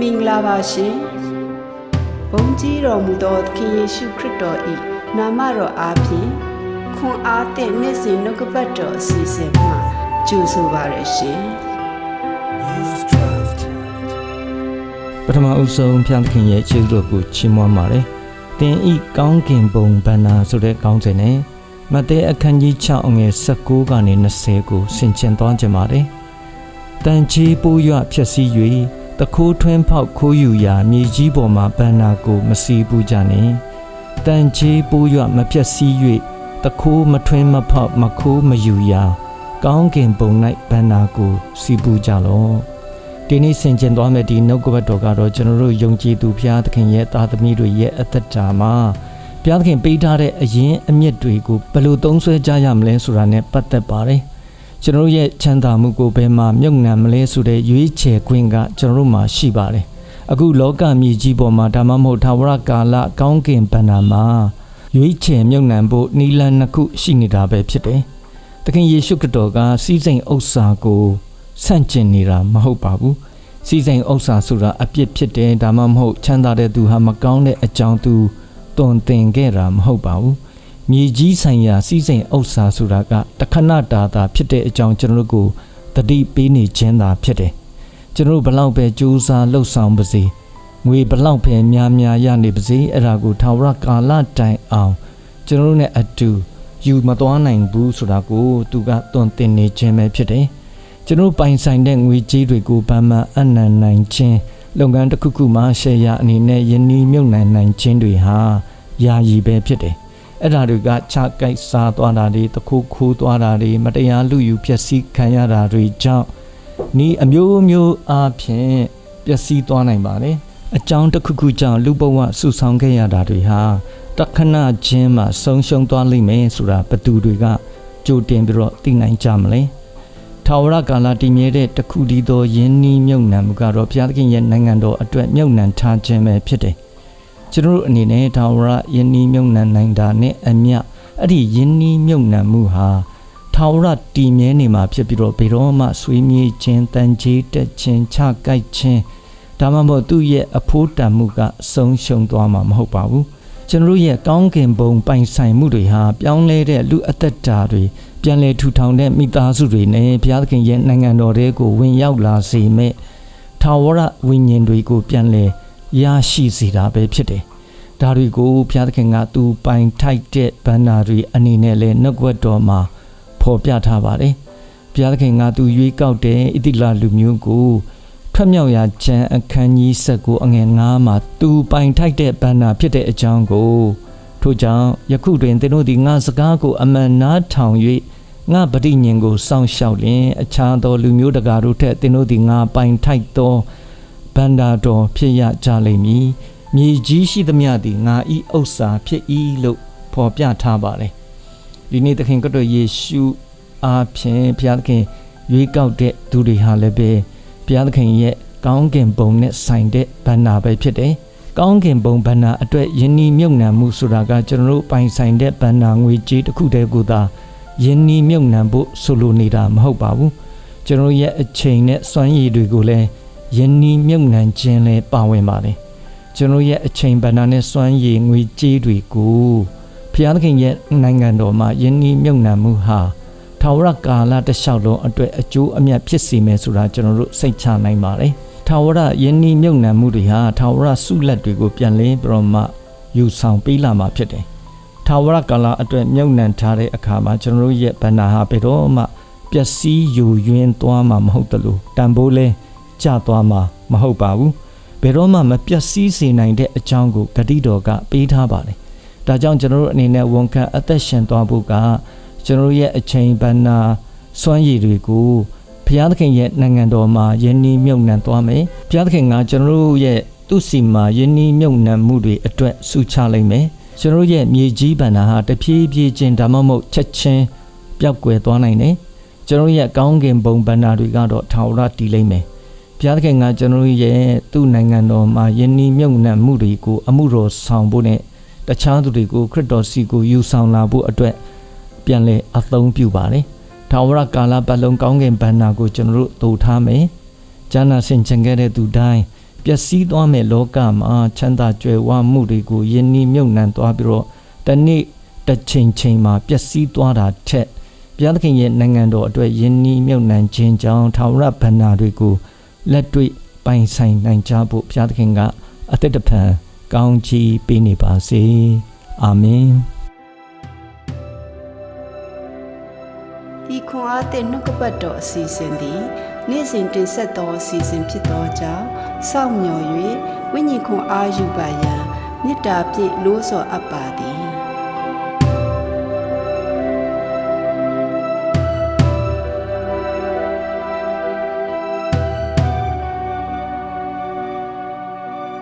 မင်္ဂလာပါရှင်ဘုန်းကြီးတော်မူသောသခင်ယေရှုခရစ်တော်၏နာမတော်အားဖြင့်ခွန်အားသည့်နေ့စဉ်နှုတ်ကပတ်တော်အစီအစဉ်မှာကြိုဆိုပါရရှင်ပထမအဦးဆုံးဖျားသခင်ရဲ့ခြေစွပ်ကိုချီးမွမ်းပါတယ်။တင်ဤကောင်းကင်ဘုံဗန္နာဆိုတဲ့ကောင်းစဉ်နဲ့မဿဲအခန်းကြီး6အငယ်16ကနေ20ကိုဆင်ခြင်သွားကြပါတယ်။တန်ချီပိုးရွဖြစ်စည်း၍ တခိုးထွင်းဖောက်ခိုးယူရာမြေကြီးပေါ်မှဗန္နာကိုမစီးဘူးကြနဲ့။တန်ချီပိုးရွမဖြစ်စည်း၍တခိုးမထွင်းမဖောက်မခိုးမယူရာကောင်းကင်ဘုံ၌ဗန္နာကိုစီးဘူးကြလော့။ဒီနေ့ဆင်ကျင်သွားမယ့်ဒီနှုတ်ကပတ်တော်ကတော့ကျွန်တော်တို့ယုံကြည်သူဘုရားသခင်ရဲ့သားသမီးတွေရဲ့အသက်တာမှာဘုရားသခင်ပေးထားတဲ့အရင်အမြင့်တွေကိုဘယ်လိုသုံးဆွဲကြရမလဲဆိုတာနဲ့ပတ်သက်ပါတယ်။ ကျွန်တော်တို့ရဲ့ချမ်းသာမှုကိုဘယ်မှာမြုပ်နှံမလဲဆိုတဲ့ရွေးချယ်ခွင့်ကကျွန်တော်တို့မှာရှိပါတယ်။အခုလောကမြေကြီးပေါ်မှာဒါမှမဟုတ်သာဝရကာလကောင်းကင်ဘဏ္ဍာမှာရွေးချယ်မြုပ်နှံဖို့နီလန်နှစ်ခုရှိနေတာပဲဖြစ်တယ်။သခင်ယေရှုခရစ်တော်ကစီးစိမ်ဥစ္စာကိုဆန့်ကျင်နေတာမဟုတ်ပါဘူးစီစိန်ဥစ္စာဆိုတာအပြစ်ဖြစ်တယ်ဒါမှမဟုတ်ချမ်းသာတဲ့သူဟာမကောင်းတဲ့အကြောင်းသူတွန်တင်ခဲ့တာမဟုတ်ပါဘူး မြေကြီးဆိုင်ရာစီစိန်ဥစ္စာဆိုတာကတခဏတာတာဖြစ်တဲ့အကြောင်းကျွန်တော်တို့ကိုတတိပေးနေခြင်းသာဖြစ်တယ်ကျွန်တော်တို့ဘလောက်ပဲကြိုးစားလှုပ်ဆောင်ပါစေငွေဘလောက်ပဲများများရနေပါစေအဲ့ဒါကိုထာဝရကာလတိုင်အောင်ကျွန်တော်တို့ ਨੇ အတူယူမသွားနိုင်ဘူးဆိုတာကိုသူကတွန်တင်နေခြင်းပဲဖြစ်တယ်ကျွန်တော်ပိုင်ဆိုင်တဲ့ငွေကြေးတွေကိုဗမာအနံနိုင်ခြင်းလုပ်ငန်းတစ်ခုခုမှာရှယ်ယာအနေနဲ့ယင်းနှီးမြုပ်နှံနိုင်ခြင်းတွေဟာယာယီပဲဖြစ်တယ်။ အဲ့ဒါတွေကခြားကိုက်စားသွားတာတွေတခုခိုးသွားတာတွေမတရားလူယူပျက်စီးခံရတာတွေကြောင့်ဤအမျိုးမျိုးအားဖြင့်ပျက်စီးသွားနိုင်ပါတယ်။အကြောင်းတစ်ခုခုကြောင့်လူဘဝဆုဆောင်ခဲ့ရတာတွေဟာတခဏချင်းမှဆုံးရှုံးသွားလိမ့်မယ်ဆိုတာဘသူတွေကကြိုတင်ပြီးတော့သိနိုင်ကြမလဲ။ထာဝရကာလတည်မြဲတဲ့တခုတည်းသောယင်းနှီးမြုပ်နှံမှုကတော့ဘုရားသခင်ရဲ့နိုင်ငံတော်အတွက်မြုပ်နှံထားခြင်းပဲဖြစ်တယ်။ ကျွန်တော်တို့အနေနဲ့ထာဝရယင်းနှီးမြုပ်နှံနိုင်တာနဲ့အမျှအဲ့ဒီယင်းနှီးမြုပ်နှံမှုဟာထာဝရတည်မြဲနေမှာဖြစ်ပြီးတော့ဘယ်တော့မှဆွေးမြေ့ခြင်းတန်ကြေးတက်ခြင်းချကိုက်ခြင်းဒါမှမဟုတ်သူ့ရဲ့အဖို့တန်မှုကဆုံးရှုံးသွားမှာမဟုတ်ပါဘူး။ကျွန်တော်တို့ရဲ့ကောင်းကင်ဘုံပိုင်ဆိုင်မှုတွေဟာပြောင်းလဲတဲ့လူအသက်တာတွေပြန်လည်ထူထောင်တဲ့မိသားစုတွေနဲ့ဘုရားသခင်ရဲ့နိုင်ငံတော်တွေကိုဝင်ရောက်လာစေမဲ့ထာဝရဝိညာဉ်တွေကိုပြန်လည် ရရှိစေတာပဲဖြစ်တယ်။ဒါတွေကိုဘုရားသခင်ကသူပိုင်ထိုက်တဲ့ဘန္နာတွေအနေနဲ့လဲနှုတ်ကပတ်တော်မှာဖော်ပြထားပါတယ်။ဘုရားသခင်ကသူရွေးကောက်တဲ့ဣတိလလူမျိုးကိုထွက်မြောက်ရာကျမ်းအခန်းကြီးဆက်ကိုအငယ်9မှာသူပိုင်ထိုက်တဲ့ဘန္နာဖြစ်တဲ့အကြောင်းကိုထို့ကြောင့်ယခုတွင်သင်တို့သည်ငါစကားကိုအမှန်နားထောင်၍ငါပဋိညာဉ်ကိုစောင့်ရှောက်လျင်အခြားသောလူမျိုးတကာတို့ထက်သင်တို့သည်ငါပိုင်ထိုက်သော ဗန္တာတော်ဖြစ်ရကြလိမ့်မည်မြေကြီးရှိသမျှသည်ငါဤဥစ္စာဖြစ်၏လို့ဖော်ပြထားပါတယ်ဒီနေ့သခင်ကတော်ယေရှုအားဖြင့်ဘုရားသခင်ရွေးကောက်တဲ့သူတွေဟာလည်းပဲဘုရားသခင်ရဲ့ကောင်းကင်ဘုံနဲ့ဆိုင်တဲ့ဗန္နာပဲဖြစ်တယ်ကောင်းကင်ဘုံဗန္နာအတွက်ယဉ်ဤမြုပ်နှံမှုဆိုတာကကျွန်တော်တို့ပိုင်ဆိုင်တဲ့ဗန္နာငွေကြေးတစ်ခုတည်းကိုသာယင်းနီးမြုပ်နှံဖို့ဆိုလိုနေတာမဟုတ်ပါဘူးကျွန်တော်ရဲ့အချိန်နဲ့စွမ်းရည်တွေကိုလည်း ယင်းနီးမြုပ်နှံခြင်းလည်းပါဝင်ပါတယ်ကျွန်တော်ရဲ့အချိန်ဗန္နာနဲ့စွမ်းရည်ငွေကြေးတွေကိုဘုရားသခင်ရဲ့နိုင်ငံတော်မှာယင်းနီးမြုပ်နှံမှုဟာထာဝရကာလတစ်လျှောက်လုံးအတွက်အကျိုးအမြတ်ဖြစ်စေမယ်ဆိုတာကျွန်တော်တို့စိတ်ချနိုင်ပါတယ်ထာဝရယင်းနီးမြုပ်နှံမှုတွေဟာထာဝရဆုလက်တွေကိုပြန်လင်းပြီးတော့မှယူဆောင်ပေးလာမှာဖြစ်တယ်ထာဝရကာလအတွက်မြုပ်နှံထားတဲ့အခါမှာကျွန်တော်တို့ရဲ့ဗန္နာဟာဘယ်တော့မှပျက်စီးယူယွင်းသွားမှာမဟုတ်တလို့တန်ဖိုးလဲ ကျသွားမှာမဟုတ်ပါဘူးဘယ်တော့မှမပျက်စီးစေနိုင်တဲ့အကြောင်းကိုဂတိတော်ကပေးထားပါတယ်ဒါကြောင့်ကျွန်တော်တို့အနေနဲ့ဝန်ခံအသက်ရှင်သွားဖို့ကကျွန်တော်ရဲ့အချိန်ဗန္နာစွမ်းရည်တွေကိုဘုရားသခင်ရဲ့နိုင်ငံတော်မှာယဉ်နီးမြုပ်နှံသွားမယ်ဘုရားသခင်ကကျွန်တော်တို့ရဲ့သူ့စီမှာယဉ်နီးမြုပ်နှံမှုတွေအတွက်ဆုချလိုက်မယ်ကျွန်တော်ရဲ့မြေကြီးဗန္နာဟာတဖြည်းဖြည်းချင်းဒါမှမဟုတ်ချက်ချင်းပျောက်ကွယ်သွားနိုင်တယ်ကျွန်တော်ရဲ့ကောင်းကင်ဘုံဗန္နာတွေကတော့ထာဝရတည်လိမ့်မယ် ဘုရားသခင်ကကျွန်တော်ရဲ့သူ့နိုင်ငံတော်မှာယဉ်နီးမြုပ်နှံမှုတွေကိုအမှုတော်ဆောင်ဖို့နဲ့တခြားသူတွေကိုခရစ်တော်စီကိုယူဆောင်လာဖို့အတွက်ပြန်လဲအသုံးပြုပါတယ်ထာဝရကာလပတ်လုံးကောင်းကင်ဗန္နာကိုကျွန်တော်တို့တူထားမယ်။ကျမ်းနာဆင်ခြင်ခဲ့တဲ့သူတိုင်းပျက်စီးသွားမဲ့လောကမှာချမ်းသာကြွယ်ဝမှုတွေကိုယဉ်နီးမြုပ်နှံသွားပြီးတော့တနေ့တစ်ချိန်ချိန်မှာပျက်စီးသွားတာထက်ဘုရားသခင်ရဲ့နိုင်ငံတော်အတွက်ယဉ်နီးမြုပ်နှံခြင်းကြောင့်ထာဝရဗန္နာတွေကို လက်တွေ့ပိုင်ဆိုင်နိုင်ကြဖို့ဘုရားသခင်ကအသက်တပံကောင်းချီးပေးနေပါစေအာမင်ဤခွန်အားသည့်နှုတ်ကပတ်တော်အစီအစဉ်သည်နေ့စဉ်တင်ဆက်သောအစီအစဉ်ဖြစ်သောကြောင့်စောင့်မျှော်၍ဝိညာဉ်ခွန်အားယူပါရန်မေတ္တာဖြင့်လို့ဆော်အပ်ပါသည်